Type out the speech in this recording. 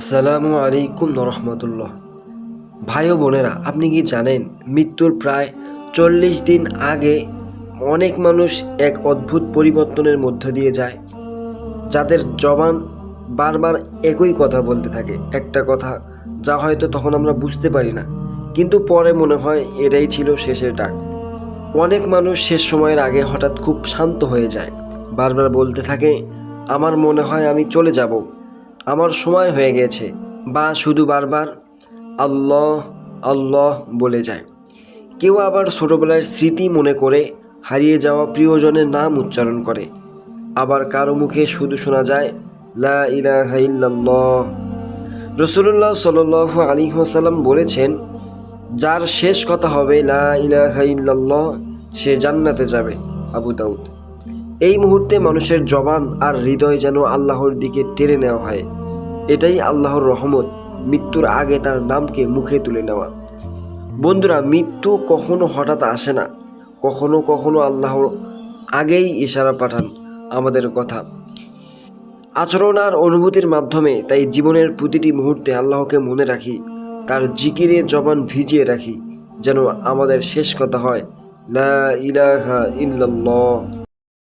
আসসালামু আলাইকুম রহমতুল্লাহ ভাই বোনেরা, আপনি কি জানেন, মৃত্যুর প্রায় চল্লিশ দিন আগে অনেক মানুষ এক অদ্ভুত পরিবর্তনের মধ্য দিয়ে যায়, যাদের জবান বারবার একই কথা বলতে থাকে। একটা কথা যা হয়তো তখন আমরা বুঝতে পারি না, কিন্তু পরে মনে হয় এটাই ছিল শেষের ডাক। অনেক মানুষ শেষ সময়ের আগে হঠাৎ খুব শান্ত হয়ে যায়, বারবার বলতে থাকে, আমার মনে হয় আমি চলে যাব। আমার সময় হয়ে গেছে। বা শুধু বারবার আল্লাহ আল্লাহ বলে যায়। কেউ আবার ছোটবেলার স্মৃতি মনে করে হারিয়ে যাওয়া প্রিয়জনের নাম উচ্চারণ করে। আবার কারও মুখে শুধু শোনা যায়, লা ইলাহা ইল্লাল্লাহ। রসুল্লাহ সাল আলী সাল্লাম বলেছেন, যার শেষ কথা হবে লা ইলাহা ইল্লাল্লাহ, সে জান্নাতে যাবে। আবু দাউদ। এই মুহূর্তে মানুষের জবান আর হৃদয় যেন আল্লাহর দিকে টেনে নেওয়া হয়। এটাই আল্লাহর রহমত, মৃত্যুর আগে তার নামকে মুখে তুলে নেওয়া। বন্ধুরা, মৃত্যু কখনো হঠাৎ আসে না। কখনো কখনো আল্লাহর আগেই ইশারা পাঠান আমাদের কথা। আচরণ আর অনুভূতির মাধ্যমে তাই জীবনের প্রতিটি মুহূর্তে আল্লাহকে মনে রাখি, তার জিকিরে জবান ভিজিয়ে রাখি, যেন আমাদের শেষ কথা হয়, লা ইলাহা ইল্লাল্লাহ।